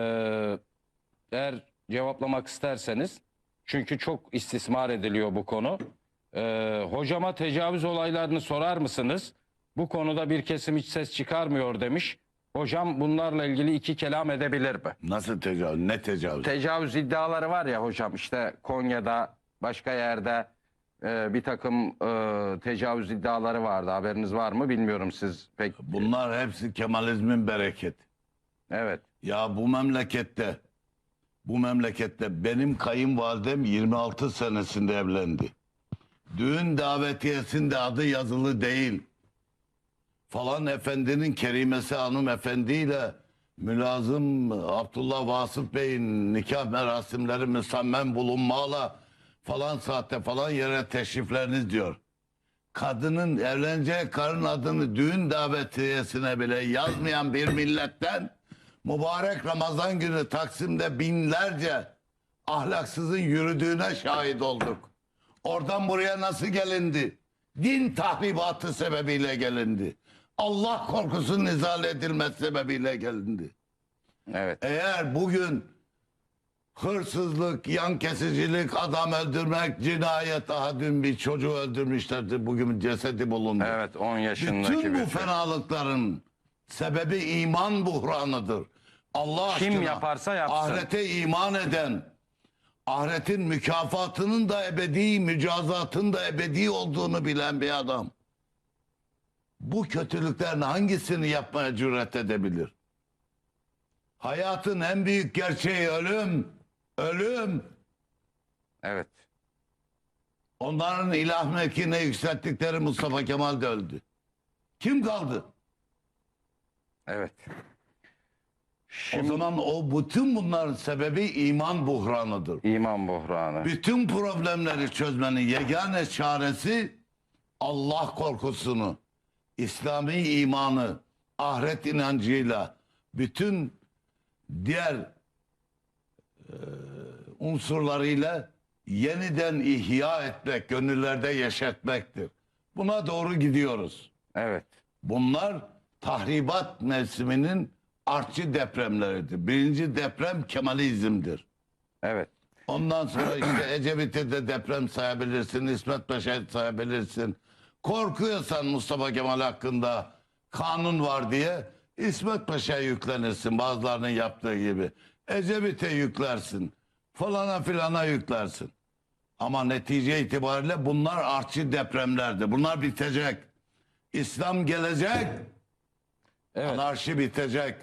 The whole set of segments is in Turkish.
Ee, eğer cevaplamak isterseniz çünkü çok istismar ediliyor bu konu. Ee, hocama tecavüz olaylarını sorar mısınız? Bu konuda bir kesim hiç ses çıkarmıyor demiş. Hocam bunlarla ilgili iki kelam edebilir mi? Nasıl tecavüz? Ne tecavüz? Tecavüz iddiaları var ya hocam işte Konya'da başka yerde e, bir takım e, tecavüz iddiaları vardı. Haberiniz var mı bilmiyorum siz pek. Bunlar hepsi Kemalizmin bereketi. Evet. Ya bu memlekette bu memlekette benim kayınvalidem 26 senesinde evlendi. Düğün davetiyesinde adı yazılı değil. Falan efendinin kerimesi hanımefendiyle mülazım Abdullah Vasıf Bey'in nikah merasimleri müsammen bulunmağla falan saatte falan yere teşrifleriniz diyor. Kadının evleneceği karın adını düğün davetiyesine bile yazmayan bir milletten mübarek Ramazan günü Taksim'de binlerce ahlaksızın yürüdüğüne şahit olduk. Oradan buraya nasıl gelindi? Din tahribatı sebebiyle gelindi. Allah korkusunun izale edilmesi sebebiyle gelindi. Evet. Eğer bugün hırsızlık, yan kesicilik, adam öldürmek, cinayet daha dün bir çocuğu öldürmüşlerdi. Bugün cesedi bulundu. Evet 10 yaşındaki Bütün bir bu şey. fenalıkların sebebi iman buhranıdır. Allah Kim aşkına yaparsa yapsın. ahirete iman eden, ahiretin mükafatının da ebedi, mücazatın da ebedi olduğunu bilen bir adam. Bu kötülüklerin hangisini yapmaya cüret edebilir? Hayatın en büyük gerçeği ölüm. Ölüm. Evet. Onların ilah mevkine yükselttikleri Mustafa Kemal de öldü. Kim kaldı? Evet. O Şimdi zaman o bütün bunların sebebi iman buhranıdır. iman buhranı. Bütün problemleri çözmenin yegane çaresi Allah korkusunu, İslami imanı, ahiret inancıyla bütün diğer e, unsurlarıyla yeniden ihya etmek, gönüllerde yeşertmektir. Buna doğru gidiyoruz. Evet. Bunlar tahribat mevsiminin artçı depremleridir. Birinci deprem Kemalizm'dir. Evet. Ondan sonra işte Ecevit'i de deprem sayabilirsin, İsmet Paşa'yı sayabilirsin. Korkuyorsan Mustafa Kemal hakkında kanun var diye İsmet Paşa'ya yüklenirsin bazılarının yaptığı gibi. Ecevit'e yüklersin. Falana filana yüklersin. Ama netice itibariyle bunlar artçı depremlerdir. Bunlar bitecek. İslam gelecek. Evet. Anarşi bitecek.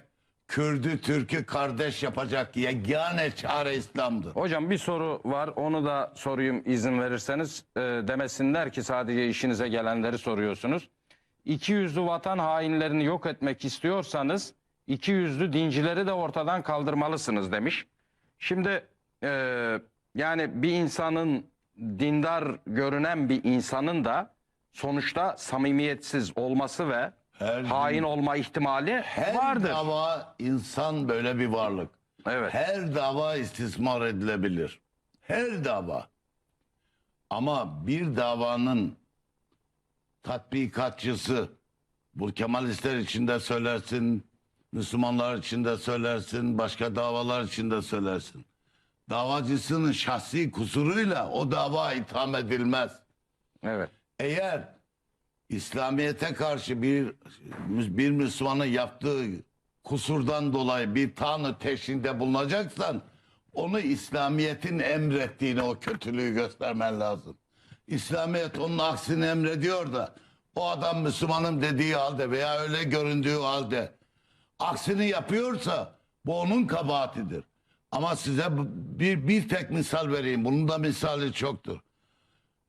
Kürdü, Türk'ü kardeş yapacak yegane çare İslam'dır. Hocam bir soru var. Onu da sorayım izin verirseniz. Ee, demesinler ki sadece işinize gelenleri soruyorsunuz. İki yüzlü vatan hainlerini yok etmek istiyorsanız iki yüzlü dincileri de ortadan kaldırmalısınız demiş. Şimdi e, yani bir insanın dindar görünen bir insanın da sonuçta samimiyetsiz olması ve Her hain olma ihtimali Her vardır. dava insan böyle bir varlık. Evet. Her dava istismar edilebilir. Her dava. Ama bir davanın tatbikatçısı bu Kemalistler için de söylersin, Müslümanlar için de söylersin, başka davalar için de söylersin. Davacısının şahsi kusuruyla o dava itham edilmez. Evet. Eğer İslamiyet'e karşı bir bir Müslümanın yaptığı kusurdan dolayı bir tanrı teşhinde bulunacaksan onu İslamiyet'in emrettiğini o kötülüğü göstermen lazım. İslamiyet onun aksini emrediyor da o adam Müslümanım dediği halde veya öyle göründüğü halde aksini yapıyorsa bu onun kabahatidir. Ama size bir, bir tek misal vereyim. Bunun da misali çoktur.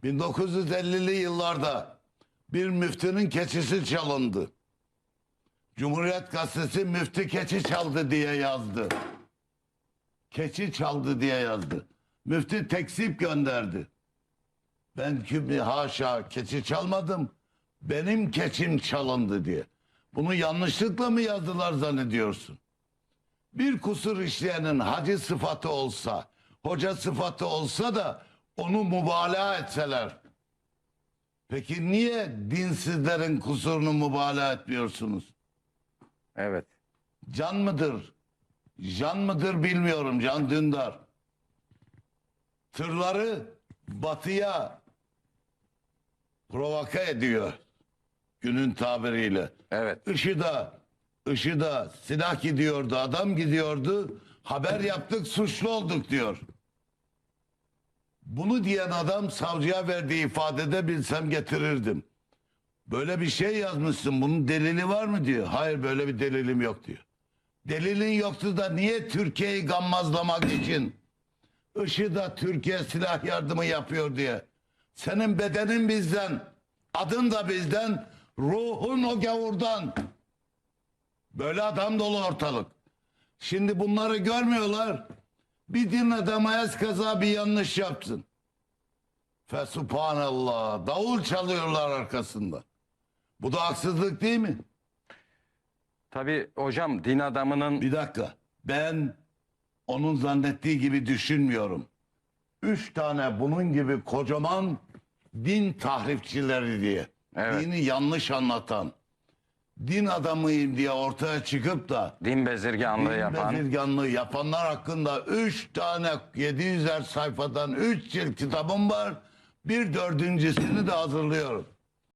1950'li yıllarda bir müftünün keçisi çalındı. Cumhuriyet Gazetesi müftü keçi çaldı diye yazdı. Keçi çaldı diye yazdı. Müftü tekzip gönderdi. Ben kimi haşa keçi çalmadım. Benim keçim çalındı diye. Bunu yanlışlıkla mı yazdılar zannediyorsun? Bir kusur işleyenin hacı sıfatı olsa, hoca sıfatı olsa da onu mübalağa etseler. Peki niye dinsizlerin kusurunu mübalağa etmiyorsunuz? Evet. Can mıdır? Can mıdır bilmiyorum. Can Dündar. Tırları batıya provoke ediyor. Günün tabiriyle. Evet. Işıda, Işıda silah gidiyordu, adam gidiyordu. Haber yaptık, suçlu olduk diyor. Bunu diyen adam savcıya verdiği ifadede bilsem getirirdim. Böyle bir şey yazmışsın, bunun delili var mı diyor. Hayır böyle bir delilim yok diyor. Delilin yoktu da niye Türkiye'yi gammazlamak için Işıda Türkiye silah yardımı yapıyor diye. Senin bedenin bizden, adın da bizden, ruhun o gavurdan. Böyle adam dolu ortalık. Şimdi bunları görmüyorlar. Bir din adama ez kaza bir yanlış yapsın. Fesubhanallah. Davul çalıyorlar arkasında. Bu da haksızlık değil mi? Tabii hocam din adamının Bir dakika. Ben onun zannettiği gibi düşünmüyorum. Üç tane bunun gibi kocaman din tahripçileri diye. Evet. Dini yanlış anlatan. Din adamıyım diye ortaya çıkıp da din bezirganlığı din yapan bezirganlığı yapanlar hakkında üç tane 700'er sayfadan üç cilt kitabım var. Bir dördüncüsünü de hazırlıyorum.